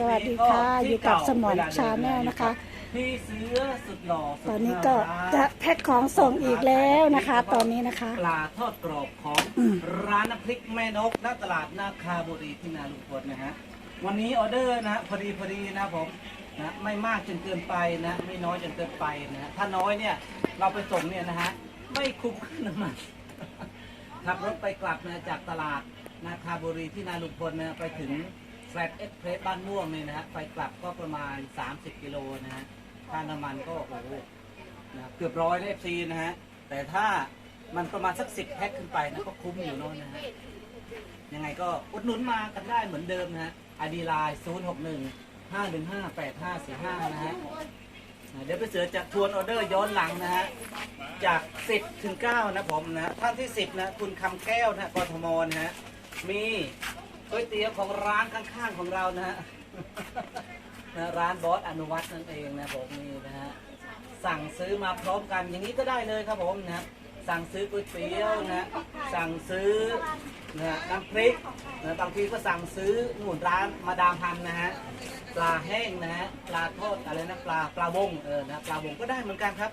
สวัสดีค่ะอยู่กับสมอนชาแนลนะคะ พี่เสือสุดหล่อสุดตอนนี้ก็ารัจะแพ็คของส่งอีกแล้วนะคะ ตอนนี้นะคะ ปลาทอดกรอบของอืมร้านน้ำพริกแม่นกณตลาดนาคาบุรีที่นาลุงพลนะฮะวันนี้ออเดอร์นะฮะพอดีพอดีนะผมนะไม่มากจนเกินไปนะไม่น้อยจนเกินไปนะฮะถ้าน้อยเนี่ยเราไปส่งเนี่ยนะฮะไม่คุ้มค่าน้ำมันขับรถไปกลับนะจากตลาดนาคาบุรีที่นาลุงพลนะไปถึง แฟลตเอ็กเพรสบ้านม่วงเนี่ยนะฮะไปกลับก็ประมาณ 30 กิโลนะฮะค่าน้ำมันก็โอ้โหนะเกือบร้อยเลฟซีนะฮะ แต่ถ้ามันประมาณสักสิบแพ็คขึ้นไปนะก็คุ้มอยู่โน่นนะฮะ ยังไงก็อุดหนุนมากันได้เหมือนเดิมนะฮะอดีไลน์0 6 1 5 1 5 8 5 4 5นะฮะ เดี๋ยวไปเสือจะทวนออเดอร์ย้อนหลังนะฮะ จาก10ถึง9นะผมนะ ท่านที่10นะ คุณคำแก้วนะกทมนะฮะ มี ก๋วยเตี๋ยวของร้านข้างๆของเรานะฮะนะร้านบอสอนุวัฒน์นั่นเองนะผมนี่นะฮะสั่งซื้อมาพร้อมกันอย่างนี้ก็ได้เลยครับผมนะสั่งซื้อก๋วยเตี๋ยวนะสั่งซื้อนะน้ำพริกนะบางทีก็สั่งซื้อหนุนร้านมาดามพันนะฮะปลาแห้งนะฮะปลาทอดอะไรนะปลาปลาวงเออนะปลาวงก็ได้เหมือนกันครับ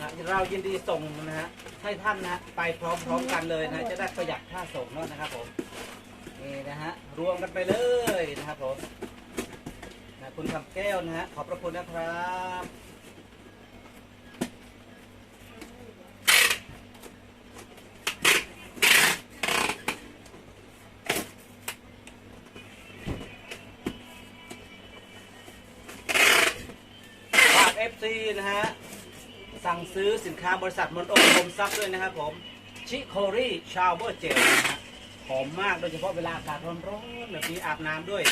นะเรายินดีส่งนะฮะให้ท่านนะไปพร้อมๆกันเลยนะจะได้ประหยัดค่าส่งเนาะนะครับผม นี่นะฮะรวมกันไปเลยนะครับผมนะคุณคำแก้วนะฮะขอบพระคุณนะครับฝาก FC นะฮะสั่งซื้อสินค้าบริษัทมนโอคมซับด้วยนะครับผม ชิโครี่ชาวเวอร์เจลนะฮะ หอมมากโดยเฉพาะเวลาอากาศร้อนๆแบบนี้อาบน้ำด้วย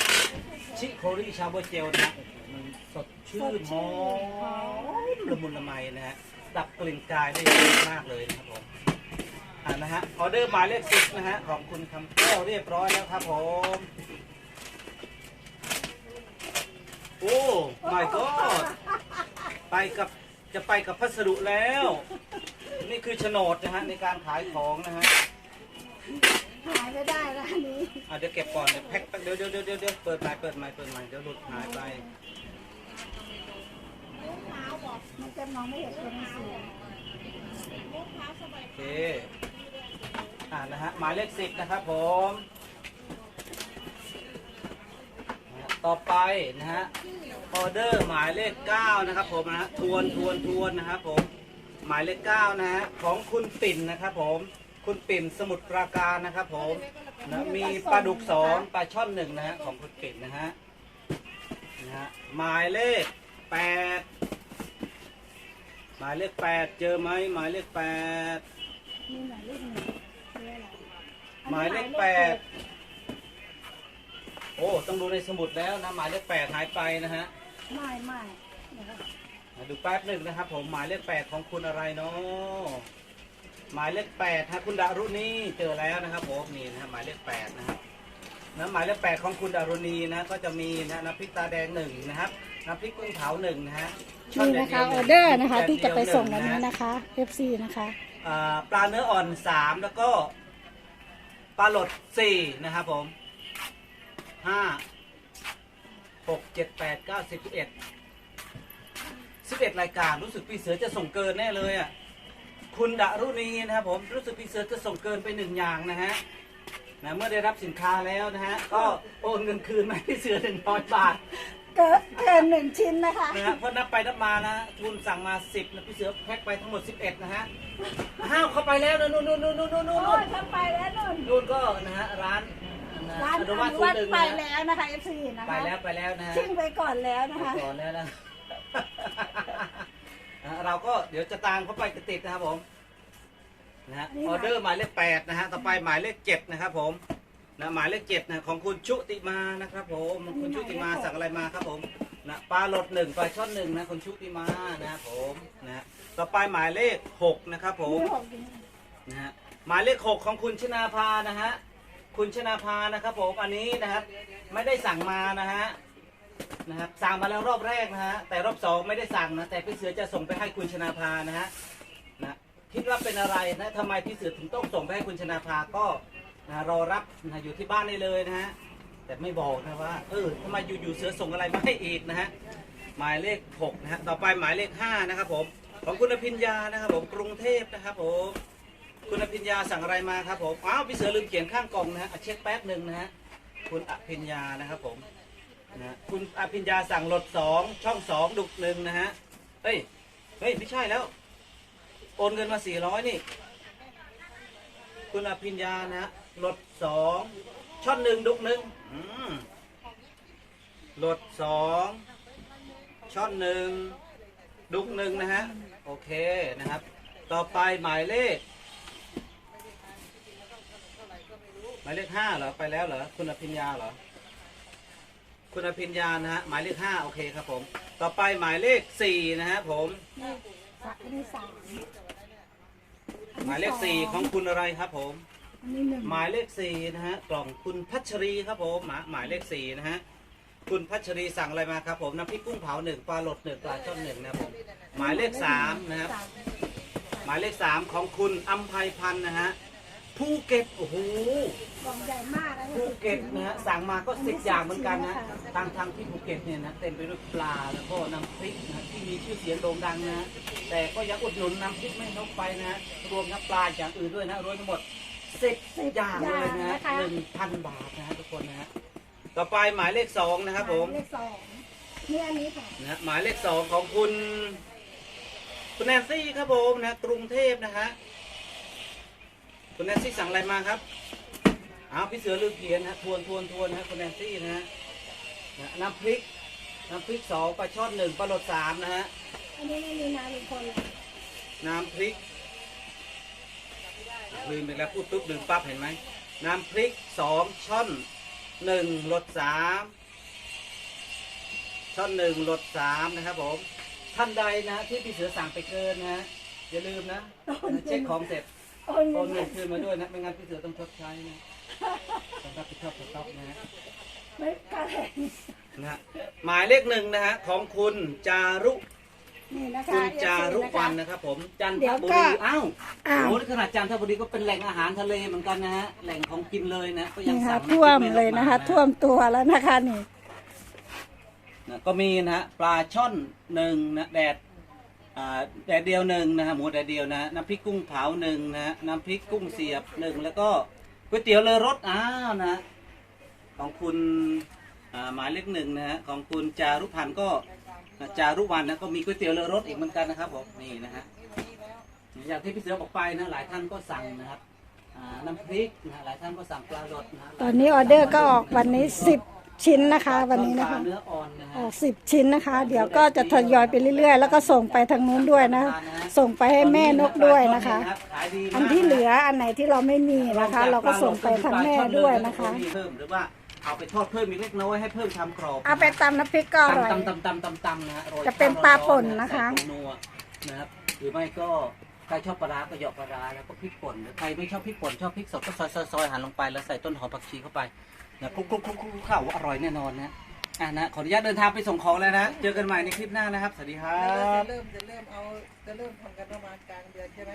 ชิโครี่ชาวเวอร์เจลนะมันสดชื่นหอมละมุนละไมนะฮะดับกลิ่นกายได้ดีมากเลยนะครับผมอ่านะฮะออเดอร์หมายเลขสิบนะฮะของคุณคำแก้วเรียบร้อยแล้วครับผมโอ้ my god ไปกับจะไปกับพัสดุแล้ว นี่คือโฉนดนะฮะในการขายของนะฮะ หายได้ร้านนี้อะเดี๋ยวเก็บก่อนเดี๋ยวแพ็คเดี๋ยวเดี๋ยวเดี๋ยวเดี๋ยวเดี๋ยวเปิดใหม่เปิดใหม่เปิดใหม่เดี๋ยวหลุดหายไปมันจะมองไม่เห็นตัวหนังสือโอเคอ่านะฮะหมายเลขสิบนะครับผมนะฮะต่อไปนะฮะออเดอร์หมายเลขเก้านะครับผมนะฮะทวนทวนทวนนะครับผมหมายเลขเก้านะฮะของคุณปิ่นนะครับผม คุณปิ่นสมุทรปราการนะครับผมนะมีปลาดุกสองปลาช่อนหนึ่งนะฮะของคุณปิ่นนะฮะนะฮะหมายเลขแปดหมายเลขแปดเจอไหมหมายเลขแปดนี่หมายเลขหนึ่งนี่อะไรหมายเลขแปดโอ้ต้องดูในสมุดแล้วนะหมายเลขแปดหายไปนะฮะไม่ไม่นะครับมาดูแป๊บหนึ่งนะครับผมหมายเลขแปดของคุณอะไรเนาะ หมายเลขแปดฮะคุณดารุณีเจอแล้วนะครับผมนี่นะฮะหมายเลขแปดนะครับนะหมายเลขแปดของคุณดารุณีนะก็จะมีนะน้ำพริกตาแดงหนึ่งนะครับน้ำพริกกุ้งเผาหนึ่งนะฮะช่อนี่แดนะงคะหอนึ่อเดอร์นะคะแดที่จะไปส่งวันเดียวหนี้งนะคะ FC นะคะอ่าปลาเนื้ออ่อนสามแล้วก็ปลาหลดสี่นะครับผมห้าหกเจ็ดแปดเก้าสิบสิบเอ็ดสิบเอ็ดรายการรู้สึกพี่เสือจะส่งเกินแน่เลยอะ คุณดารุณีนะครับผมรู้สึกพี่เสือจะส่งเกินไปหนึ่งอย่างนะฮะนะเมื่อได้รับสินค้าแล้วนะฮะก็โอนเงินคืนมาให้พี่เสือหนึ่งร้อยบาทเกินเกินหนึ่งชิ้นนะคะนะฮะเพราะนับไปนับมานะทุนสั่งมาสิบนะพี่เสือแพ็คไปทั้งหมดสิบเอ็ดนะฮะห้าวเข้าไปแล้วนะนู่นนู่นนู่นนู่นนู่นโอ้นู่นยถ้าไปแล้วนุ่นนู่นก็นะฮะร้านนะร้านออนุนุวัวัฒฒน์น์ศูนย์หนึ่งไปนะแล้วนะคะ FC นะคะไปแล้วไปแล้วนะฮะทิ้งไปก่อนแล้วนะคะก่อนแล้วนะนะฮะ เราก็เดี๋ยวจะตามเข้าไปติดๆนะครับผมนะฮะออเดอร์หมายเลขแปดนะฮะต่อไปหมายเลขเจ็ดนะครับผมนะหมายเลขเจ็ดนะของคุณชุติมานะครับผมคุณชุติมาสั่งอะไรมาครับผมนะปลาหลดหนึ่งปลาช่อนหนึ่งนะคุณชุติมานะครับผมนะฮะต่อไปหมายเลขหกนะครับผมนี่หกจริงนะฮะหมายเลขหกของคุณชนาภานะฮะคุณชนาภานะครับผมอันนี้นะครับไม่ได้สั่งมานะฮะ นะครับสั่งมาแล้วรอบแรกนะฮะแต่รอบสองไม่ได้สั่งนะแต่พี่เสือจะส่งไปให้คุณชนาภานะฮะนะคิดว่าเป็นอะไรนะทำไมพี่เสือถึงต้องส่งไปให้คุณชนาภาก็นะรอรับนะอยู่ที่บ้านได้เลยนะฮะแต่ไม่บอกนะว่าเออทำไมอยู่ๆเสือส่งอะไรมาให้อีกนะฮะหมายเลขหกนะฮะต่อไปหมายเลขห้านะครับผมของคุณอภิญญานะครับผมกรุงเทพนะครับผมคุณอภิญญาสั่งอะไรมาครับผมอ้าวพี่เสือลืมเขียนข้างกล่องนะฮะอะเช็คแป๊บหนึ่งนะฮะคุณอภิญญานะครับผม นะฮะคุณอภิญญาสั่งรถสองช่องสองดุกหนึ่งนะฮะเฮ้ยเฮ้ยไม่ใช่แล้ว โอนเงินมาสี่ร้อยนี่ คุณอภิญญานะฮะรถสองช่อนหนึ่งดุกหนึ่งอืมรถสองช่อนหนึ่งดุกหนึ่งนะฮะโอเคนะครับ ต่อไปหมายเลข หมายเลขห้าเหรอไปแล้วเหรอคุณอภิญญาเหรอ คุณอภิญญานะฮะหมายเลขห้าโอเคครับผม ต่อไปหมายเลขสี่นะฮะผมนี่สักอันนี้สามหมายเลขสี่ของคุณอะไรครับผม อันนี้หนึ่งหมายเลขสี่นะฮะกล่องคุณพัชรีครับผมหมายหมายเลขสี่นะฮะคุณพัชรีสั่งอะไรมาครับผมน้ำพริกกุ้งเผาหนึ่งปลาหลดหนึ่งปลาช่อนหนึ่งนะครับผมหมายเลขสามนะครับ สามหมายเลขสามของคุณอัมภัยพันธ์นะฮะ ภูเก็ตโอ้โหกล่องใหญ่มากนะภูเก็ตนะฮะสั่งมาก็สิบอย่างเหมือนกันนะทางทางที่ภูเก็ตเนี่ยนะเต็มไปด้วยปลาแล้วก็น้ำพริกนะที่มีชื่อเสียงโด่งดังนะแต่ก็ยังอุดหนุนน้ำพริกไม่นกไปนะรวมน้ำปลาอย่างอื่นด้วยนะรวมทั้งหมดสิบสิบอย่างเลยนะฮะนะคะหนึ่งพันบาทนะฮะทุกคนนะฮะต่อไปหมายเลขสองนะครับผมเลขสองนี่อันนี้ค่ะนะฮะหมายเลขสองของคุณคุณแนนซี่ครับผมนะกรุงเทพนะฮะ คุณแนนซี่สั่งอะไรมาครับอ้าวพี่เสือลืมเขียนนะฮะทวนทวนทวนนะฮะคุณแนนซี่นะฮะนะน้ำพริกน้ำพริกสองปลาช่อนหนึ่งปลาโลดสามนะฮะอันนี้ไม่มีนาลุงพลเลยน้ำพริกลืมไปแล้วพูดปุ๊บลืมปั๊บเห็นไหมน้ำพริกสองช่อนหนึ่งรสสามช่อนหนึ่งรสสามนะครับผมท่านใดนะที่พี่เสือสั่งไปเกินนะฮะอย่าลืมนะเช็คของเสร็จ โอนโอนเงิเงินนคืนมาด้วยนะ ไม่งั้นพี่เสือต้องชดใช้นะต้องรับผิดชอบสต็อกนะฮะไม่กล้าเลยนะฮะหมายเลขหนึ่งนะฮะของคุณจารุนี่นะคะคุณจารุ FC วันนะคะ นะครับ ผมจันเดี๋ทยวบุก็รีอ้าวอ้าวโอ้ขนาดจันทบุรีก็เป็นแหล่งอาหารทะเลเหมือนกันนะฮะแหล่งของกินเลยนะก็ยังนี่ค่ะสั่งท่วมน้ำพริกเลยนะคะแกท่วมตัวแล้วนะคะนี่ นะก็มีนะฮะปลาช่อนหนึ่งนะแดดอ่า แดดเดียวหนึ่งนะฮะหมูแดดเดียวนะฮะน้ำพริกกุ้งเผาหนึ่งนะฮะน้ำพริกกุ้งเสียบหนึ่งแล้วก็ก๋วยเตี๋ยวเรือรสอ้าวนะฮะของคุณหมายเลขหนึ่งนะฮะของคุณจารุพันธ์ก็จารุวันนะก็มีก๋วยเตี๋ยวเรือรสอีกเหมือนกันนะครับผมนี่นะฮะอย่างที่พี่เสือบอกไปนะหลายท่านก็สั่งนะครับน้ำพริกนะหลายท่านก็สั่งปลารสนะฮะตอนนี้ออเดอร์ก็ออกวันนี้สิบ ชิ้นนะคะ วันนี้ปนะลาคะเนื้ออ่อนนะอฮะอกสิบชิ้นนะคะ เดี๋ยวก็จะทยอยไปเรื่อยๆ แล้วก็ส่งไปทางนู้นด้วยนะ ส่งไปให้แม่นกด้วยนะคะขายดีมากอันที่เหลืออันไหนที่เราไม่มีนะคะ เราก็ส่งไปทางแม่ด้วยนะคะเพิ่มหรือว่าเอาไปทอดเพิ่มอีกเล็กน้อยให้เพิ่มความกรอบเอาไปตำน้ำพริกก็อร่อยตำตำตำตำตำนะฮะโรยจะเป็นปลาป่นนะคะใส่ผงนัวนะครับหรือไม่ก็ใครชอบปลาร้าก็เหยาะปลาร้าแล้วก็พริกป่นหรือใครไม่ชอบพริกป่นชอบพริกสดก็ซอยซอยซอยหั่นลงไปแล้วใส่ต้นหอมผักชีเข้าไป นะคลุกคลุกคลุกคลุกเข้าวอร่อยแน่นอนนะอะนะขออนุญาตเดินทางไปส่งของแล้วนะ เจอกันใหม่ในคลิปหน้านะครับ สวัสดีครับจะเริ่มจะเริ่มเอาจะเริ่มทำกันประมาณกลางเดือนใช่ไหม